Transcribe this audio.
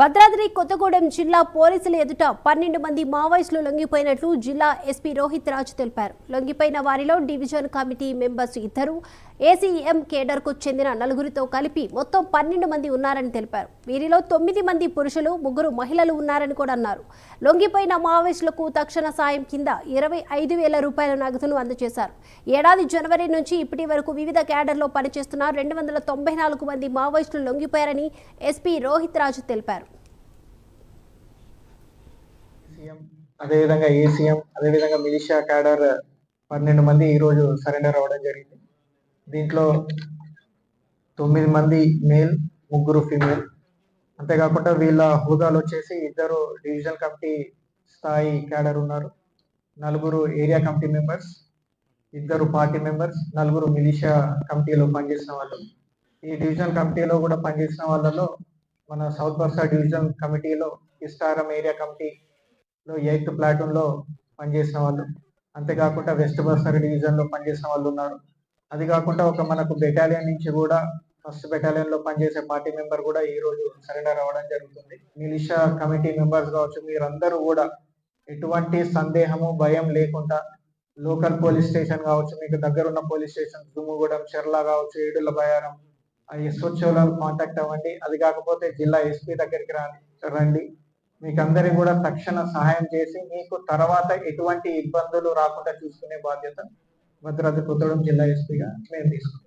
భద్రాద్రి కొత్తగూడెం జిల్లా పోలీసుల ఎదుట పన్నెండు మంది మావోయిస్టులు లొంగిపోయినట్లు జిల్లా ఎస్పీ రోహిత్ రాజు తెలిపారు. లొంగిపోయిన వారిలో డివిజన్ కమిటీ మెంబర్స్ ఇద్దరు ఏసీఎం కేడర్కు చెందిన నలుగురితో కలిపి మొత్తం పన్నెండు మంది ఉన్నారని తెలిపారు. వీరిలో తొమ్మిది మంది పురుషులు ముగ్గురు మహిళలు ఉన్నారని కూడా అన్నారు. లొంగిపోయిన మావోయిస్టులకు తక్షణ సాయం కింద ఇరవై ఐదు వేల రూపాయల నగదును అందజేశారు. ఏడాది జనవరి నుంచి ఇప్పటి వరకు వివిధ కేడర్లో పనిచేస్తున్న రెండు వందల తొంభై నాలుగు మంది మావోయిస్టులు లొంగిపోయారని ఎస్పీ రోహిత్ రాజు తెలిపారు. సీఎం అదేవిధంగా ఏసీఎం అదేవిధంగా మిలిషియా క్యాడర్ పన్నెండు మంది ఈరోజు సరెండర్ అవ్వడం జరిగింది. దీంట్లో తొమ్మిది మంది మేల్ ముగ్గురు ఫీమేల్ అంతేకాకుండా వీళ్ళ హోదాలు వచ్చేసి ఇద్దరు డివిజనల్ కమిటీ స్థాయి క్యాడర్ ఉన్నారు. నలుగురు ఏరియా కమిటీ మెంబర్స్ ఇద్దరు పార్టీ మెంబర్స్ నలుగురు మిలిషియా కమిటీలో పనిచేసిన వాళ్ళు. ఈ డివిజనల్ కమిటీలో కూడా పనిచేసిన వాళ్ళలో మన సౌత్ బర్సా డివిజన్ కమిటీలో ఇస్టారం ఏరియా కమిటీ లో ఎయిత్ ప్లాటూన్లో పనిచేసిన వాళ్ళు. అంతేకాకుండా వెస్ట్ బస్టర్ డివిజన్లో పనిచేసిన వాళ్ళు ఉన్నారు. అది కాకుండా ఒక మనకు బెటాలియన్ నుంచి కూడా ఫస్ట్ బెటాలియన్లో పనిచేసే పార్టీ మెంబర్ కూడా ఈ రోజు సరెండర్ అవ్వడం జరుగుతుంది. మిలిషా కమిటీ మెంబర్స్ కావచ్చు మీరందరూ కూడా ఎటువంటి సందేహము భయం లేకుండా లోకల్ పోలీస్ స్టేషన్ కావచ్చు మీకు దగ్గర ఉన్న పోలీస్ స్టేషన్ దుమ్ముగూడెం చెర్ల కావచ్చు ఏడుల బయారం ఆ కాంటాక్ట్ అవ్వండి. అది కాకపోతే జిల్లా ఎస్పీ దగ్గరికి రా రండి. మీకు అందరికి కూడా తక్షణ సహాయం చేసి మీకు తర్వాత ఎటువంటి ఇబ్బందులు రాకుండా చూసుకునే బాధ్యత భద్రాద్రి కొత్తగూడెం జిల్లా ఎస్పీగా మేము తీసుకుంటాం